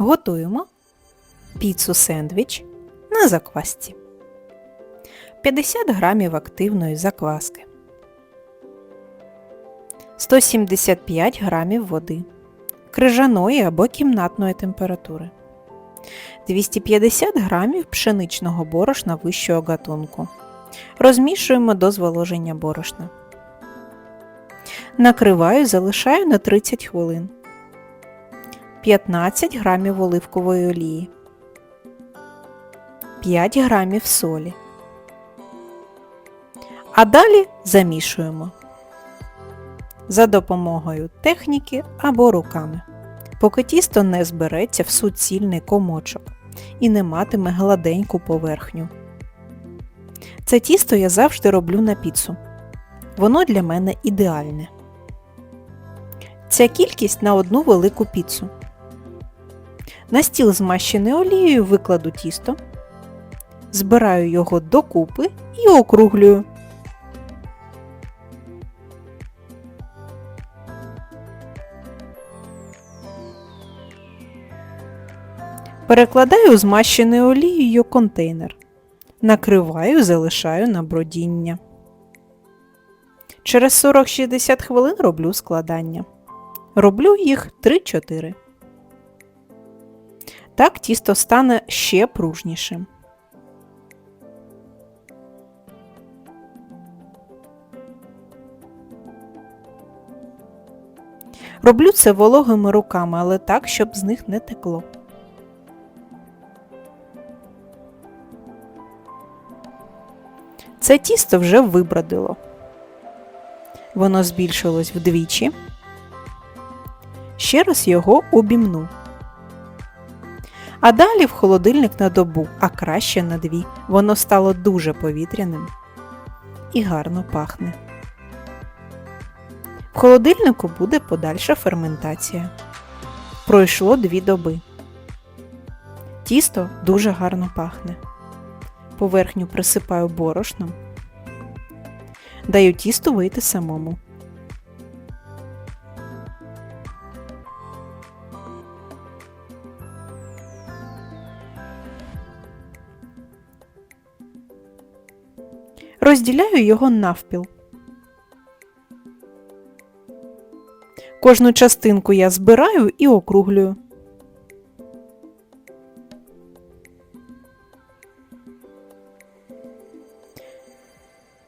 Готуємо піцу сендвіч на заквасці. 50 грамів активної закваски. 175 грамів води крижаної або кімнатної температури. 250 грамів пшеничного борошна вищого гатунку. Розмішуємо до зволоження борошна. Накриваю, залишаю на 30 хвилин. 15 грамів оливкової олії, 5 грамів солі. А далі замішуємо за допомогою техніки або руками, поки тісто не збереться в суцільний комочок і не матиме гладеньку поверхню. Це тісто я завжди роблю на піцу. Воно для мене ідеальне. Ця кількість на одну велику піцу. На стіл змащений олією викладу тісто, збираю його докупи і округлюю. Перекладаю змащений олією контейнер. Накриваю, залишаю на бродіння. Через 40-60 хвилин роблю складання. Роблю їх 3-4. Так тісто стане ще пружнішим. Роблю це вологими руками, але так, щоб з них не текло. Це тісто вже вибродило. Воно збільшилось вдвічі. Ще раз його обімну. А далі в холодильник на добу, а краще на дві. Воно стало дуже повітряним і гарно пахне. В холодильнику буде подальша ферментація. Пройшло дві доби. Тісто дуже гарно пахне. Поверхню присипаю борошном. Даю тісту вийти самому. Розділяю його навпіл. Кожну частинку я збираю і округлюю.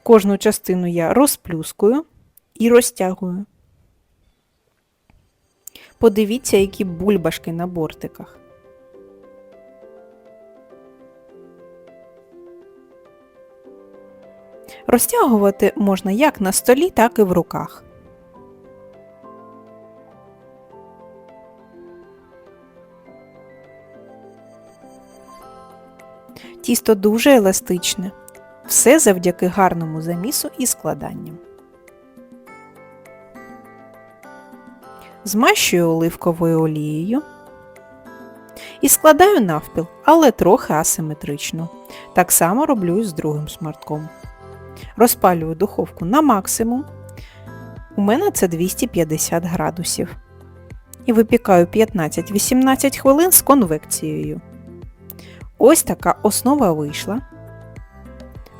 Кожну частину я розплюскую і розтягую. Подивіться, які бульбашки на бортиках. Розтягувати можна як на столі, так і в руках. Тісто дуже еластичне. Все завдяки гарному замісу і складанням. Змащую оливковою олією і складаю навпіл, але трохи асиметрично. Так само роблю і з другим смартком. Розпалюю духовку на максимум. У мене це 250 градусів. І випікаю 15-18 хвилин з конвекцією. Ось така основа вийшла.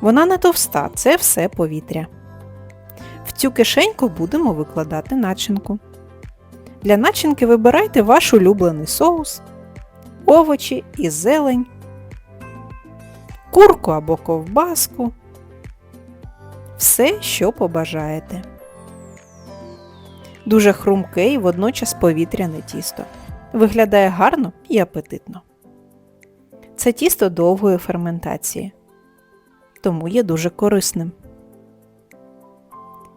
Вона не товста, це все повітря. В цю кишеньку будемо викладати начинку. Для начинки вибирайте ваш улюблений соус, овочі і зелень, курку або ковбаску. Все, що побажаєте. Дуже хрумке і водночас повітряне тісто. Виглядає гарно і апетитно. Це тісто довгої ферментації, тому є дуже корисним.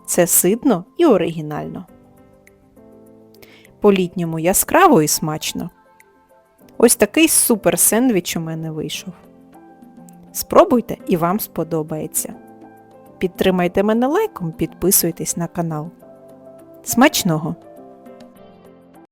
Це ситно і оригінально. По-літньому яскраво і смачно. Ось такий супер сендвіч у мене вийшов. Спробуйте і вам сподобається. Підтримайте мене лайком, підписуйтесь на канал. Смачного!